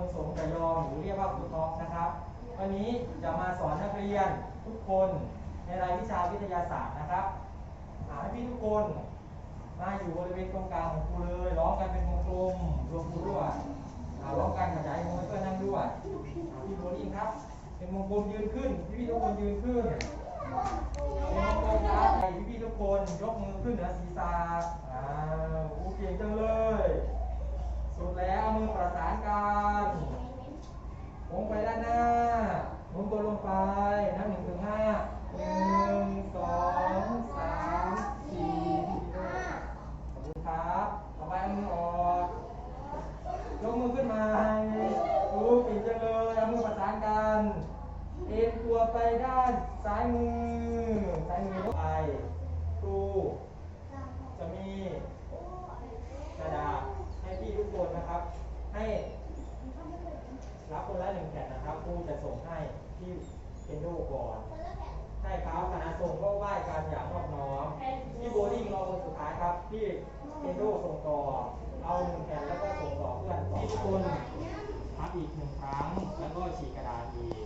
ลสมกยอมหรือเรียกว่าครูท็อปนะครับ วันนี้จะมาสอนนักเรียนทุกคนในรายวิชาวิทยาศาสตร์นะครับหาให้พี่ทุกคนมาอยู่บริเวณตรงกลางของครูเลยร้องกันเป็นวงกลมรวมครูด้วยร้องกันขยายมือให้เพื่อนนั่งด้วยพี่โบลิ่งครับ เป็นวงกลมยืนขึ้น พี่ทุกคนยืนขึ้นเป็นวงกลมครับพี่พี่ทุกคนยกมือขึ้นเหนือศีรษะอ่าโอเคจังเลยสุดแล้วเอามือประสานกันวงไปด้านหน้าหมุน ตัวลงไปนับหนึ่งถึงห้าหนึ่งสองสามสี่ห้าขอบคุณครับต่อไปเอามือออกยกมือขึ้นมาโอ้เก่งจังเลยเอามือประสานกันเอ็นตัวไปด้านซ้ายมือซ้ายมือไปครูจะมีกระดาษให้พี่ทุกคนนะครับ ให้รับคนละหนึ่งแผ่นนะครับครูจะส่งให้ ที่เคนโดก่อนใช่ครับคณะส่งก็ไหว้กันอย่างนอบน้อมพี่โบลิ่งรอคนสุดท้ายครับพี่เคนโดส่งต่อ เอาหนึ่งแผ่นแล้วก็ส่งต่อเพื่อนต่อทุกคนพับอีกหนึ่งครั้ง แล้วก็ฉีกกระดาษอีก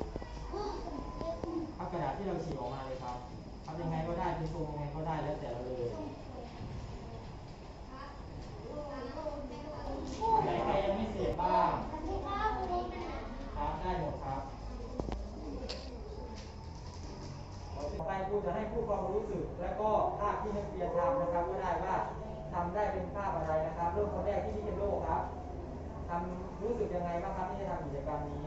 พับกระดาษที่เราฉีกออกมาเลยครับพับยังไงก็ได้เป็นทรงยังไงก็ได้แล้วแต่เราเลยไหนใครยังไม่เสร็จบ้างครับได้หมดครับ ต่อไปครูจะให้พูดความรู้สึก และก็ภาพที่นักเรียนทำนะครับ ก็ได้ว่าทำได้เป็นภาพอะไรนะครับ เริ่มคนแรกที่พี่เคนโดครับทำรู้สึกยังไงบ้างครับที่ได้ทำกิจกรรมนี้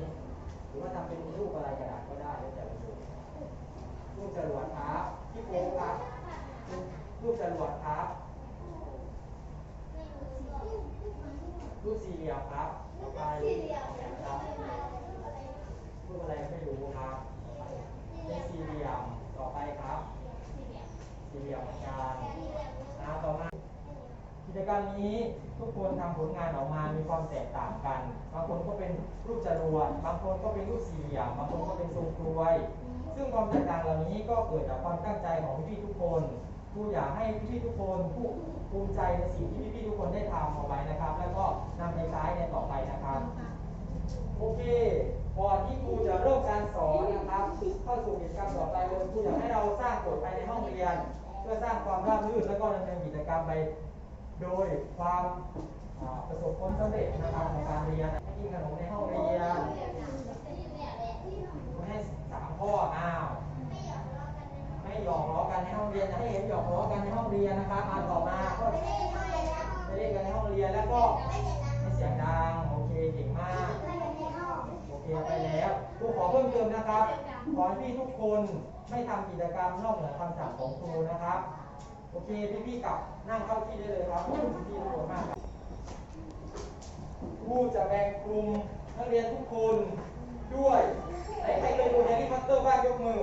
หรือว่าทำเป็นรูปอะไรกระดาษก็ได้แล้วแต่ราดูรูปจรวดครับพี่โฟครับรูปจรวดครับรูปสี่เหลี่ยมครับต่อไปครับรูปอะไรไม่รู้ครับเป็นสี่เหลี่ยมต่อไปครับสี่เหลี่ยมเหมือนกันนะต่อมา กิจกรรมนี้ทุกคนทำผลงานออกมามีความแตกต่างกัน บางคนก็เป็นรูปจรวดบางคนก็เป็นรูปสี่เหลี่ยม บางคนก็เป็นทรงกลวย ซึ่งความแตกต่างเหล่านี้ก็เกิดจากความตั้งใจของพี่ทุกคนครูอยากให้พี่ทุกคนผู้ภูมิใจในสิ่งที่พี่ๆทุกคนได้ทำเอาไว้นะครับ แล้วก็นำไปใช้ในต่อไปนะครับ โอเคก่อนที่ครูจะเริ่มการสอนนะครับเข้าสู่กิจกรรมต่อไปเลยครูอยากให้เราสร้างกฎภายในห้องเรียน เพื่อสร้างความราบรื่นแล้วก็ดำเนินกิจกรรมไป โดยความประสบผลสำเร็จนะครับในการเรียนให้กินขนมในห้องเรียนให้สามข้ออ้าวไม่หยอกล้อกันในห้องเรียนจะให้เห็นหยอกล้อกันในห้องเรียนนะครับอ่านต่อมาก็ไม่เล่นกันในห้องเรียนแล้วก็ไม่เสียงดังโอเคเก่งมากโอเคไปแล้วครูขอเพิ่มเติมนะครับขอให้พี่ทุกคนไม่ทำกิจกรรมนอกเหนือคำสั่งของครูนะครับ โอเคพี่ๆกลับนั่งเข้าที่ได้เลยครับขอบคุณพี่ๆทุกมากครูจะแบ่งกลุ่มนักเรียนทุกคนด้วยไหนใครเคยดูแฮร์รี่พอตเตอร์บ้างยกมือ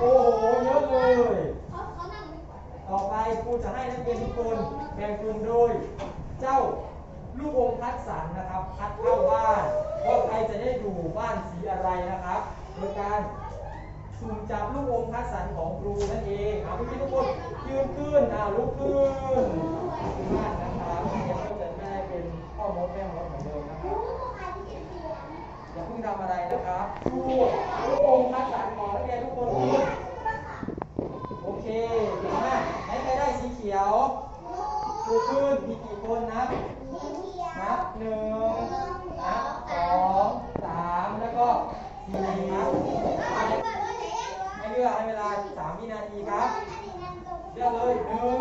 โอ้โหเยอะเลยต่อไปครูจะให้นักเรียนทุกคนแบ่งกลุ่มโดย เจ้าลูกอมคัดสรรนะครับคัดเข้าบ้านว่าใครจะได้อยู่บ้านสีอะไรนะครับ โดยการ สุ่มจับลูกอมคัดสรรของครูนั่นเองเอาพี่ๆทุกคนยืนขึ้นอ่าลุกขึ้นมากนะครับเดี๋ยวก็จะได้เป็นข้อมดแม่มดเหมือนเดิมนะครับอย่าเพิ่งทำอะไรนะครับดูลูกอมคัดสรรของนักเรียนทุกคนโอเคเก่งมากไหนใครได้สีเขียวดูขึ้นมีกี่คนนับนับหนึ่งนับสองสามแล้วก็สี่ครับ ให้เลือกให้เวลาสามวินาทีครับเลือกเลยหนึ่ง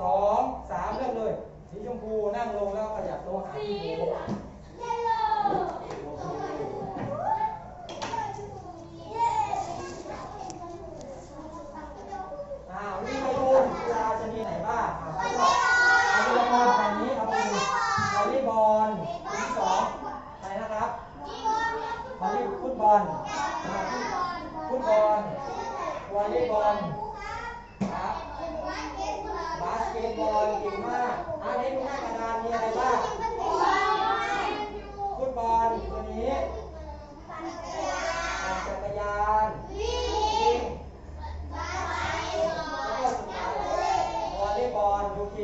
สองสามเลือกเลยสีชมพูนั่งลงแล้วขยับตัวหาที่โบอเคอ้าวนี่มาดูกีฬาชนิดไหนบ้างอะเอาทีละคนไปนี้เอาไปวอลเลย์บอลทีที่สองอะไรนะครับวอลเลย์ฟุตบอลอ่าฟุตบอลวอล เลย์บอลครับบาสเกตบอลเก่งมากอ่าในดูหน้ากระดานมีอะไรบ้างฟุตบอลตัวนี้ปั่นจักรยานวิ่งแล้วก็สุดท้ายวอลเลย์บอลโอเค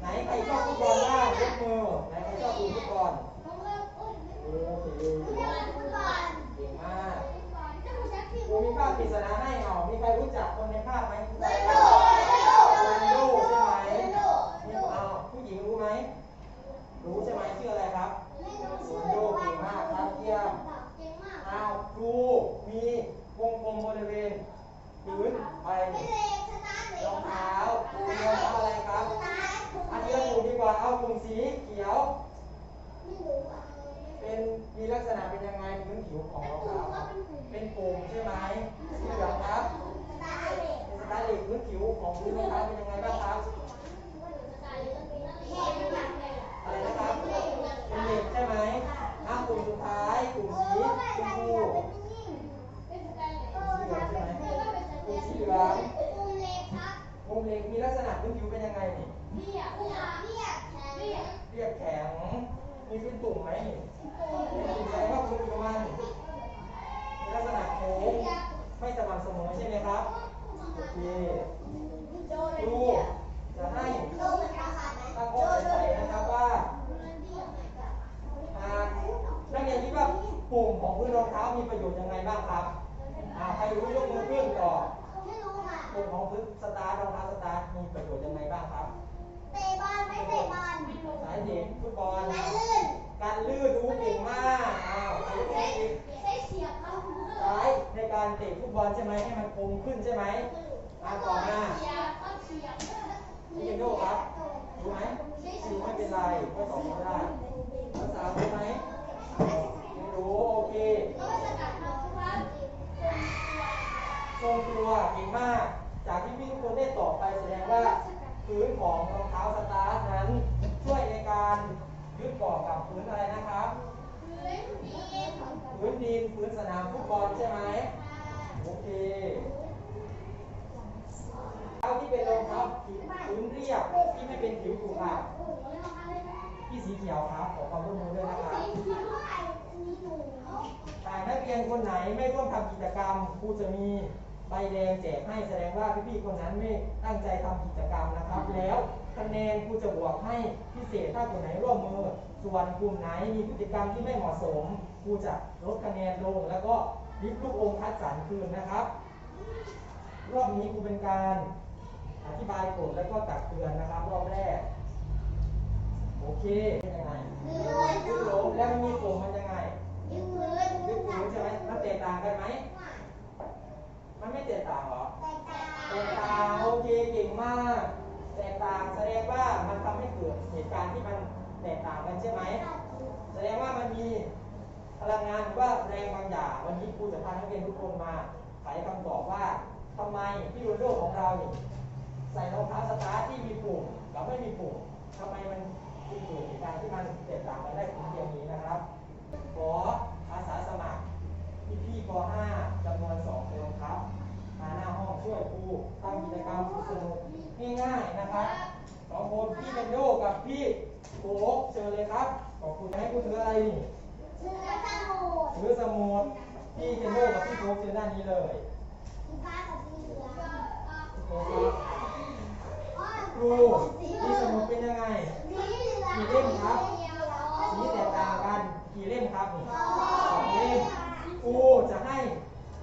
ไหนใครชอบฟุตบอลบ้างยกมือไหนใครชอบดูฟุตบอล กูมีภาพปริศนาให้หน่อมีใครรู้จักคนในภาพไหมไม่รู้ไม่รู้โรนัลโดใช่ไหมไม่เอาผู้หญิงรู้ไหม รู้ใช่ไหมชื่ออะไรครับไม่รู้โรนลโดเก่งมากครับเยี่ยมเอาครูมีวงกลมบริเวณพื้นอะไรรองเท้าเป็นรองเท้าอะไรครับ อันนี้ถูกดีกว่า เอากลุ่มสีเขียว เป็นมีลักษณะเป็นยังไงพื้นผิวของเท้าครับเป็นปุ่มใช่ไหมสีเหลืองครับสตาร์ทเป็นสไตล์เหล็กพื้นผิวของพื้นรองเท้าเป็นยังไงบ้างครับแข็งมากเลยอะไรนะครับเป็นเหล็กใช่ไหมอ้ากลุ่มสุดท้ายกลุ่มสีชมพูสีเหลืองวงเหล็กมีลักษณะพื้นผิวเป็นยังไงนี่เรียบแข็ง มีเป็นตุ่มไหมเป็นตุ่มแสดงว่าพื้นผิวมันมีลักษณะโค้งไม่สม่ำเสมอใช่ไหมครับ โอเคครูจะให้ตั้งข้อสงสัยนะครับว่าหากนักเรียนคิดว่าปุ่มของพื้นรองเท้ามีประโยชน์ยังไงบ้างครับใครรู้ยกมือขึ้นก่อนปุ่มของพื้นสตาร์รองเท้าสตาร์มีประโยชน์ยังไงบ้างครับายเด็กฟุตบอลการลื่นรู้เก่งมากอ้าวใครรู้อีกสายในการเตะฟุตบอลใช่ไหมให้มันคมขึ้นใช่ไหมอ่าต่อมาพี่เคนโดครับรู้ไหมรู้ไม่เป็นไรก็ตอบไม่ได้ภาษารู้ไหมไม่รู้โอเคทรงตัวเก่งมาก จากที่พี่ทุกคนได้ตอบไปแสดงว่าพื้นของเท้า การยึดเกาะกับพื้นอะไรนะครับ พื้นดินพื้นสนามฟุตบอลใช่ไหมโอเคเท้าที่เป็นรองเท้าพื้นเรียบที่ไม่เป็นผิวขรุขระที่สีเขียวครับขอความร่วมมือด้วยนะครับหากนักเรียนคนไหนไม่ร่วมทำกิจกรรมครูจะมี ใบแดงแจกให้แสดงว่าพี่ๆคนนั้นไม่ตั้งใจทำกิจกรรมนะครับ แล้วคะแนนครูจะบวกให้พิเศษถ้าคนไหนร่วมมือ ส่วนกลุ่มไหนมีพฤติกรรมที่ไม่เหมาะสมครูจะลดคะแนนลง แล้วก็ลิบลูกอมคัดสรรคืนนะครับ รอบนี้ครูเป็นการอธิบายกฎแล้วก็ตักเตือนนะครับรอบแรกโอเคเป็นยังไงขึ้นลงแล้วมันมีปุ่มมันยังไงยึดพื้นใช่ไหมมันแตกต่างกันไหม มันไม่แตกต่างเหรอ แตกต่าง โอเค เก่งมาก แตกต่าง แสดงว่ามันทำให้เกิดเหตุการณ์ที่มันแตกต่างกันใช่ไหม แสดงว่ามันมีพลังงานหรือว่าแรงบางอย่าง วันนี้ครูจะพานักเรียนทุกคนมาไขคำตอบว่าทำไมที่โรนลโดของเรานี่ใส่รองเท้าสตาร์ทที่มีปุ่มกับไม่มีปุ่มทำไมมันถึงเกิดเหตุการณ์ที่มันแตกต่างกันได้ถึงเพียงนี้นะครับ ขออาสาสมัคร พี่พี่ป .5 จำนวน2คนครับ มาหน้าห้องช่วยครูทำกิจกรรมสนุกๆง่ายๆนะครับสองคนพี่เป็นโยกับพี่โอ๊คเชิญเลยครับ ขอบคุณให้ครูถืออะไรนี่ถือสมุดพี่เคนโดกับพี่โฟกเชิญด้านนี้เลยโอเคครับครูพี่สมุดเป็นยังไงสีแตกต่างกันกี่เล่มครับนี่สองเล่มครูจะให้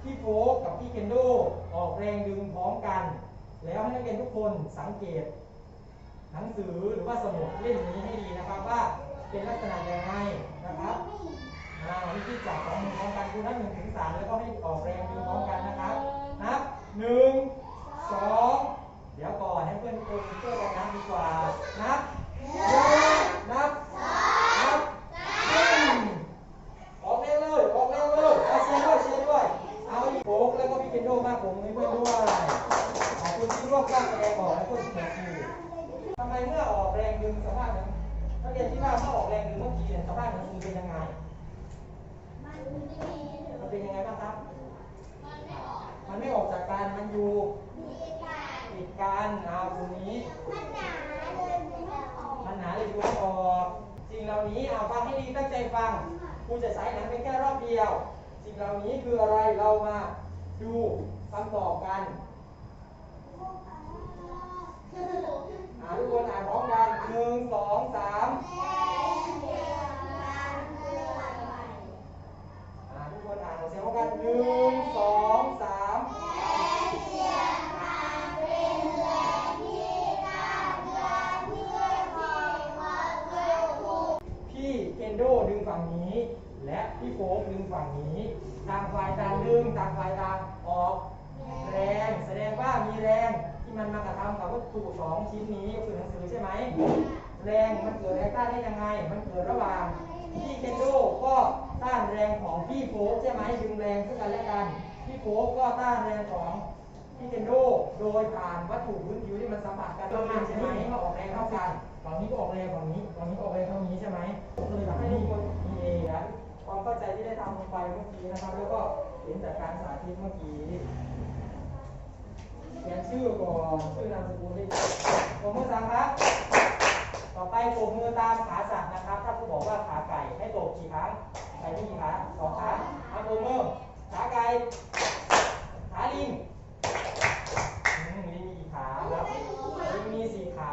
พี่โฟกกับพี่ เคนโดออกแรงดึงพร้อมกัน แล้วให้นักเรียนทุกคนสังเกต หนังสือหรือว่าสมุดเล่มนี้ให้ดีนะครับว่าเป็นลักษณะยังไงนะครับอ่าวิธีจับของมือพร้อมกันคือนับหนึ่งถึงสามแล้วก็ให้ออกแรงดึงพร้อมกันนะครับนับหนึ่งสองเดี๋ยวก่อนให้เพื่อนทุกคนช่วยกันนับดีกว่านับหนึ่งนับนับหนึ่งออกแรงเลยออกแรงเลยเอาเชียร์ด้วยเชียร์ด้วย เอาพี่โป๊กแล้วก็พี่เคนโดมาผมให้เพื่อนด้วยขอบคุณที่ร่วม กล้าแสดงออกและคนเสียงคือทำไมเมื่อออกแรงดึงสภาพนั้นนักเรียนที่ว่าเมื่อออกแรงดึงเมื่อกี้เนี่ยสภาพนั้นคือเป็นยังไงมันเป็นยังไงบ้างครับ มันไม่ออกจากกันมันอยู่ติดกันเอาตรงนี้มันหนาเลยดูไม่ออกสิ่งเหล่านี้เอาฟังให้ดีตั้งใจฟังครูจะใช้หนังเป็นแค่รอบเดียว สิ่งเหล่านี้คืออะไรเรามาดูคำตอบกัน อ่าทุกคนอ่านพร้อมกันหนึ่งสองสามอ่าทุกคนอ่านออกเสียงพร้อมกันหนึ่งสองสามพี่เคนโดดึงฝั่งนี้ และพี่โฟกดึงฝั่งนี้ ต่างฝ่ายต่างดึงต่างฝ่ายต่าง ชิ้นนี้คือหนังสือใช่ไหม แรงมันเกิดแรงต้านได้ยังไง มันเกิดระหว่างพี่เคนโดก็ต้านแรงของพี่โฟกใช่ไหมดึงแรงซึ่งกันและกัน พี่โฟกก็ต้านแรงของพี่เคนโดโดยผ่านวัตถุพื้นผิวที่มันสัมผัสกันแล้วมันใช่ไหมก็ออกแรงเท่ากันฝั่งนี้ก็ออกแรงฝั่งนี้ฝั่งนี้ก็ออกแรงเท่านี้ใช่ไหมเลยทำให้ทุกคนมีเอนะความเข้าใจที่ได้ทำลงไปเมื่อกี้นะครับ แล้วก็เห็นจากการสาธิตเมื่อกี้ เขียนชื่อก่อนชื่อนามสกุลได้ปมมือสามครับ ต่อไปปมมือตามขาสัตว์นะครับ ถ้าผู้บอกว่าขาไก่ให้ตบกี่ครั้งไก่ที่กี่ขาสองครั้งเอาปมมือขาไก่ขาลิงอืมลิงมีกี่ขาครับลิงมีสี่ขา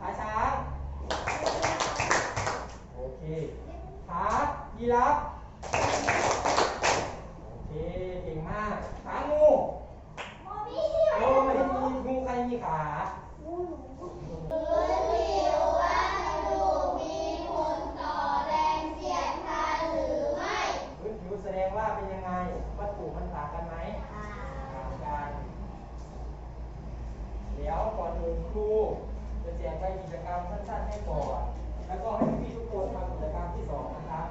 ขาช้างโอเคขายีราฟ เป็นยังไง วัตถุมันต่างกันไหมต่างกัน เดี๋ยวก่อนอื่นครูจะแจกใบกิจกรรมสั้นๆให้ก่อน แล้วก็ให้พี่ทุกคนทำกิจกรรมที่สองนะครับ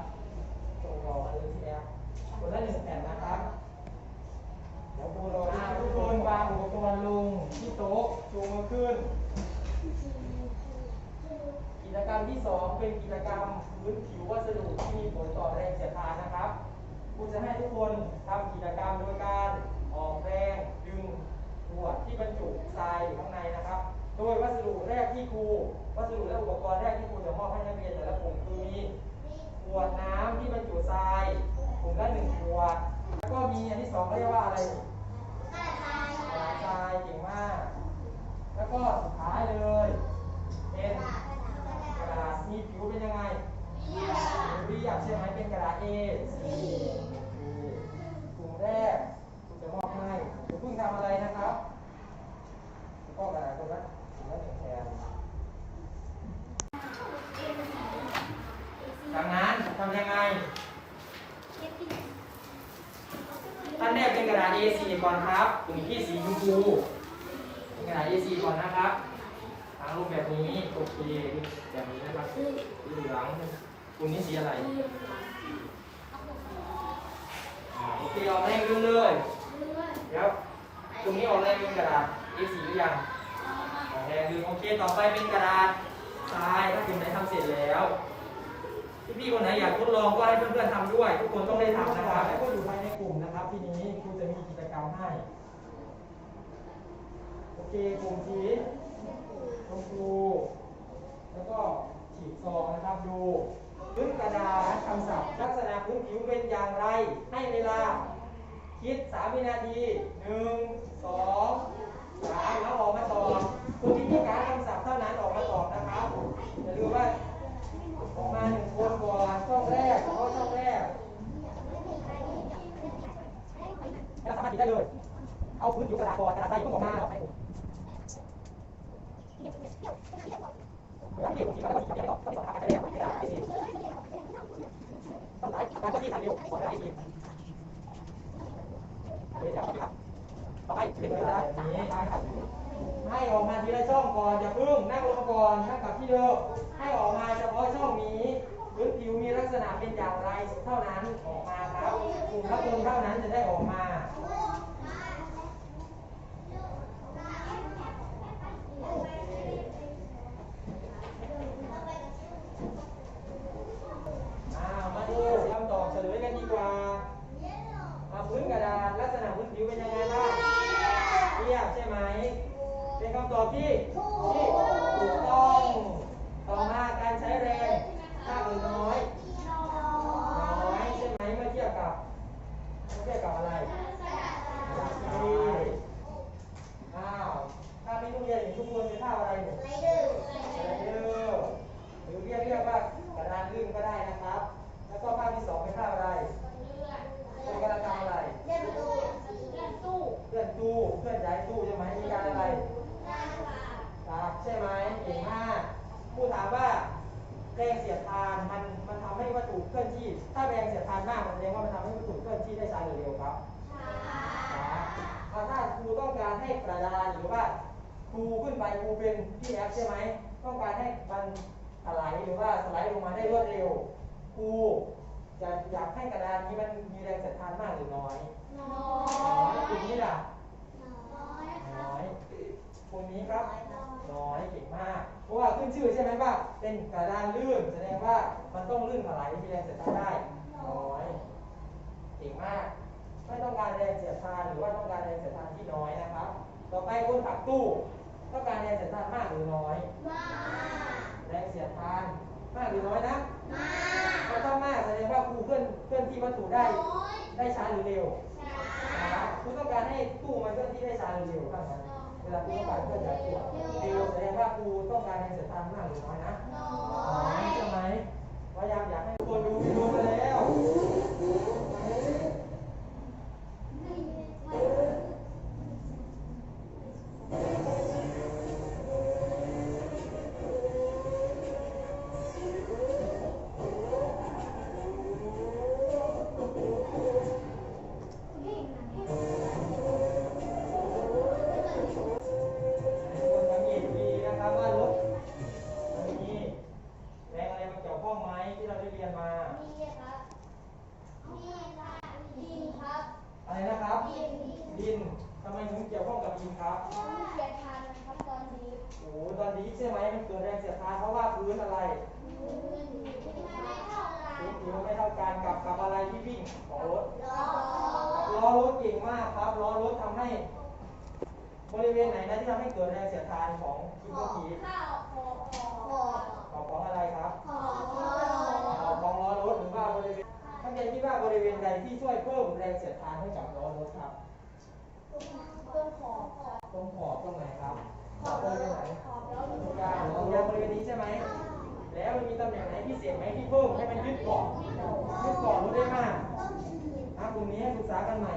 ส่งต่อมาเลยที่แอปคนละหนึ่งแผ่นนะครับ เดี๋ยวครูรอทุกคนวางอุปกรณ์ลงที่โต๊ะชูงมือขึ้น กิจกรรมที่สองเป็นกิจกรรมพื้นผิววัสดุที่มีผลต่อแรงเสียดทานนะครับ ครูจะให้ทุกคนทำกิจกรรมโดยการออกแรงดึงขวดที่บรรจุทรายอยู่ข้างในนะครับ โดยวัสดุแรกที่ครูวัสดุและอุปกรณ์แรกที่ครูจะมอบให้นักเรียนแต่ละกลุ่มคือมีขวดน้ำที่บรรจุทรายกลุ่มละหนึ่งขวดแล้วก็มีอันที่สองเรียกว่าอะไรกระดาษทรายเก่งมาก แล้วก็สุดท้ายเลยเป็นกระดาษมีผิวเป็นยังไงเรียบใช่ไหมเป็นกระดาษ A สี่ แรกคุณจะมอบให้คุณเพิ่งทำอะไรนะครับก็กระดาษคนละคนละหนึ่งแผ่นจากนั้นทำยังไงท่านแรกเป็นกระดาษ A4 ก่อนครับกลุ่มที่สีชมพูเป็นกระดาษ A4 ก่อนนะครับทางรูปแบบนี้โอเคแบบนี้นะครับสีเหลืองคุณนี่สีอะไร อ่าโอเคออกแรงขึ้นเลยเดี๋ยวตรงนี้ออกแรงเป็นกระดาษ A4 หรือยังออกแรงคือโอเค ต่อไปเป็นกระดาษทรายถ้าคุณไหนทำเสร็จแล้วพี่ๆคนไหนอยากทดลองก็ให้เพื่อนๆทำด้วย ทุกคนต้องได้ทำนะครับแล้วก็อยู่ภายในกลุ่มนะครับ ที่นี้ครูจะมีกิจกรรมให้ โอเคกลุ่มสีชมพูแล้วก็ฉีกซองนะครับดู พื้นกระดาษคำศัพท์ ลักษณะพื้นผิวเป็นอย่างไร ให้เวลา คิด 3 วินาที 1 2 3 แล้วออกมาตอบคนที่มีการคำศัพท์เท่านั้นออกมาตอบนะครับอย่าลืมว่าออกมาหนึ่งคนก่อนช่องแรกเฉพาะช่องแรกแล้วสามารถคิดได้เลย เอาพื้นผิวกระดาษก่อนกระดาษใสต้องออกมาแล้วไป ให้ออกมาทีละช่องก่อนอย่าพึ่งนั่งลงก่อนนั่งกับที่เดิมให้ออกมาเฉพาะช่องนี้พื้นผิวมีลักษณะเป็นอย่างไรเท่านั้นออกมาครับกลุ่มละคนเท่านั้นจะได้ออกมาอ่ามาดูคำตอบเฉลยกันดีกว่ามาพื้นกระดาษลักษณะพื้นผิวเป็นยังไงบ้างเรียบใช่ไหม เป็นคำตอบที่ที่ถูกต้อง ต่อมาการใช้แรงมากหรือน้อย น้อยใช่ไหมเมื่อเทียบกับเมื่อเทียบกับอะไรที่อ้าวถ้าไม่ทุกเรียนอย่างทุกคนเป็นท่าอะไรเนี่ย สไลเดอร์หรือเรียกเรียกว่ากระดานลื่นก็ได้นะครับ แล้วก็ภาพที่สองเป็นภาพอะไรคนกำลังทำอะไร เลื่อนตู้เลื่อนย้ายตู้ใช่ไหมมีการอะไรครับใช่ไหมเก่งมากผู้ถามว่าแรงเสียดทานมันมันทำให้วัตถุเคลื่อนที่ ถ้าแรงเสียดทานมากมันแสดงว่ามันทำให้วัตถุเคลื่อนที่ได้ช้าหรือเร็วครับ ช้าาถ้าครูต้องการให้กระดานหรือว่าครูขึ้นไป ครูเป็นพี่แอฟใช่ไหมต้องการให้มันถลายหรือว่าสไลด์ลงมาได้รวดเร็วครูจะอยากให้กระดานนี้มันมีแรงเสียดทานมากหรือน้อยน้อน้อยยกลุ่มนี้ล่ะน้อยครัน้บอยกลุ่มนี้ครับน้อยเก่งมาก เพราะว่าขึ้นชื่อใช่ไหมว่าเป็นกระดานลื่นแสดงว่ามันต้องลื่นถลายมีแรงเสียดทานได้น้อยเก่งมาก ไม่ต้องการแรงเสียดทานหรือว่าต้องการแรงเสียดทานที่น้อยนะครับ ต่อไปคนขับตู้ ต้องการแรงเสียดทานมากหรือน้อย มาก แรงเสียดทานมากหรือน้อยนะ มากถ้าต้องมากแสดงว่าครูเคลื่อนเคลื่อนที่วัตถุได้น้อยได้ช้าหรือเร็ว ช้านะครับครูต้องการให้ตู้มันเคลื่อนที่ได้ช้าหรือเร็วครับเวลาครูต้องการเคลื่อนย้ายตัวเร็วแสดงว่าครูต้องการแรงเสียดทานมากหรือน้อยนะ น้อ๋ออยใช่ไหมพยายามอยากให้ทุกคนดู ผิวไม่เท่ากันกับกับอะไรที่วิ่งของรถล้อกับล้อรถเก่งมากครับล้อรถทำให้ บริเวณไหนนะที่ทำให้เกิดแรงเสียดทานของคิวขอกีข้าวขอขอของของอะไรครับขอขอของของล้อรถหรือว่าบริเวณท่านเรียนคิดว่าบริเวณใดที่ช่วยเพิ่มแรงเสียดทานให้กับล้อรถครับต้นขอขอตรงขอบตรงไหนครับขขออบบริเวณไหนขอบแล้วตรงกลางตรงยางบริเวณนี้ใช่ไหม แล้วมันมีตำแหน่งไหนพิเศษไหมที่เพิ่มให้มันยึดเกาะยึดเกาะรถได้มากอะกลุ่มนี้ให้ศึกษากันใหม่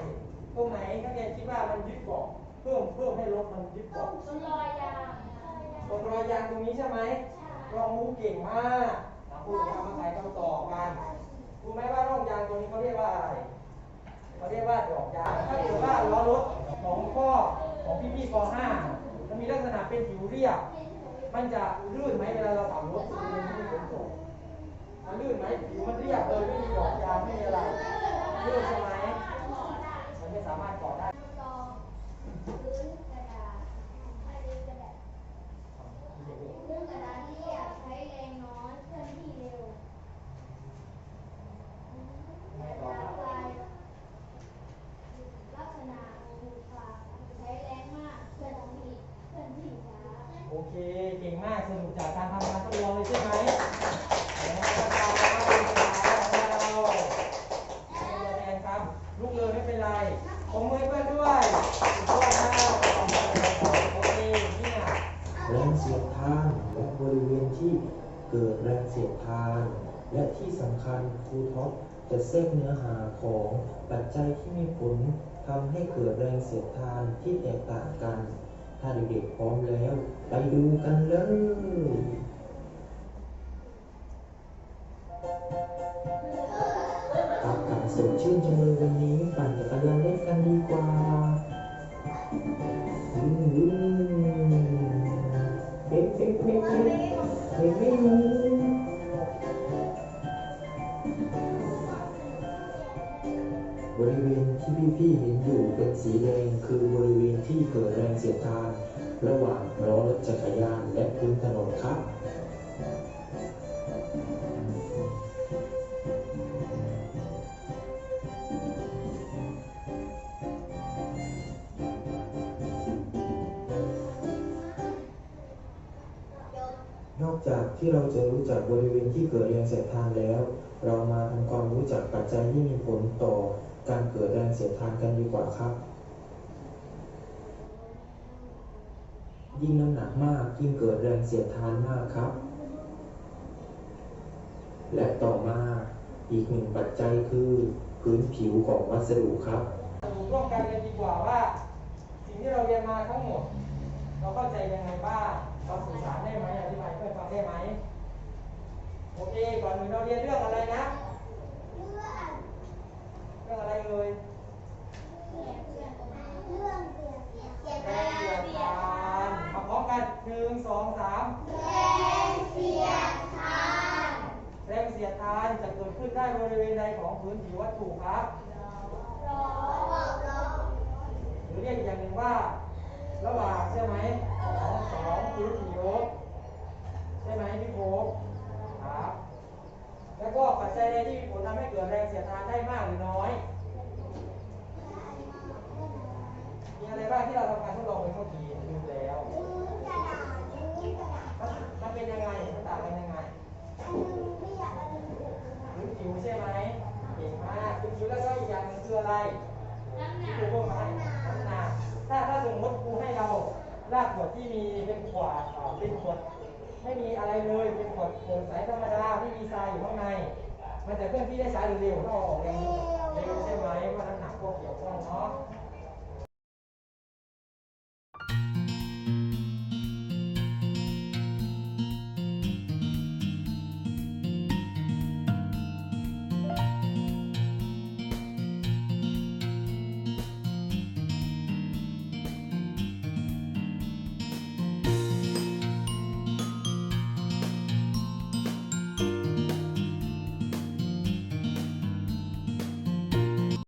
ตรงไหนท่านเรียนคิดว่ามันยึดเกาะเพิ่มเพิ่มให้รถมันยึดเกาะต้นลอยยางตรงรอยยางตรงนี้ใช่ไหมรองมูเก่งมากนะพูดคำมาใส่คำตอบกันรู้ไหมว่าร่องยางตรงนี้เขาเรียกว่าอะไรเขาเรียกว่าดอกยางถ้าเกิดว่าล้อรถของพ่อของพี่พี่ป .5 มันมีลักษณะเป็นผิวเรียบ มันจะลื่นไหมเวลาเราขับรถบริเวณที่มีฝนตกมันลื่นไหมผิวมันเรียบเลยไม่มีดอกยางไม่มีอะไรเลื่นใช่ไหมมันไม่สามารถเกาะได้ ต่อพื้นกระดาษอันนี้กระดาษพื้นกระดาษที่อยากใช้แรงน้อยเคลื่อนที่เร็ว ไม่ต่อครับ ลายลักษณะถูกฝาใช้แรงมากเคลื่อนที่เคลื่อนที่ช้า โอ เค เก่งมากสนุกจากการทำงานทดลองเลยใช่ไหมแล้วก็ตามมาเป็นสาวของเราเป็นแทนครับลูกเลยไม่เป็นไรผมมือให้เพื่อนด้วยสุดยอดมากโอเคเนี่ยแรงเสียดทานและบริเวณที่เกิดแรงเสียดทาน และที่สำคัญครูท็อปจะแทรกเนื้อหาของปัจจัยที่มีผลทำให้เกิดแรงเสียดทานที่แตกต่างกัน ถ้าเด็กๆพร้อมแล้ว ไปดูกันเลยอากาศสดชื่นจังเลยวันนี้ปั่น จักรยานและพื้นถนนครับนอกจากที่เราจะรู้จักบริเวณที่เกิดแรงเสียดทานแล้ว เรามาทำความรู้จักปัจจัยที่มีผลต่อการเกิดแรงเสียดทานกันดีกว่าครับ ยิ่งน้ำหนักมากยิ่งเกิดแรงเสียดทานมากครับ และต่อมาอีกหนึ่งปัจจัยคือพื้นผิวของวัสดุครับร่วมกันเลยดีกว่าว่า สิ่งที่เราเรียนมาทั้งหมด เราเข้าใจยังไงบ้างเราสื่อสารได้ไหมอธิบายเพื่อนฟังได้ไหมโอเคก่อนอื่นเราเรียนเรื่องอะไรนะเลื่อนเรื่องอะไรเลยเลื่อนเลื่อนเลื่อน งสองสามแรงเสียดทานแรงเสียดทานจะเกิดขึ้นได้บริเวณใดของพื้นผิววัตถุครับล้อล้อหรือเรียกอีกอย่างหนึ่งว่า ระหว่างใช่ไหมของสองพื้นผิวใช่ไหมพี่โค้กครับแล้วก็ปัจจัยใดที่มีผลทำให้เกิดแรงเสียดทานได้มากหรือน้อย มีอะไรบ้างที่เราทำการทดลองไปเมื่อกี้ดูแล้ว มันมันเป็นยังไงมันต่างกันยังไงอันนึงเรียกอันนึงถูกนะพื้นผิวใช่ไหมเก่งมากพื้นผิวแล้วก็อีกอย่างหนึงคืออะไรน้ำหนัที่กครูพูดมาให้น้ำหนักถ้าถ้าสมมติครูให้เราลากขวดที่มีเป็นขวดอ่าเป็นขวดไม่มีอะไรเลยเป็นขวดโปร่งใสธรรมดาไม่มีทรายอยู่ข้างใน มันจะเคลื่อนที่ได้ช้าหรือเร็วถ้าเราออกแรงเร็วใช่ไหมเพราะฉะนั้น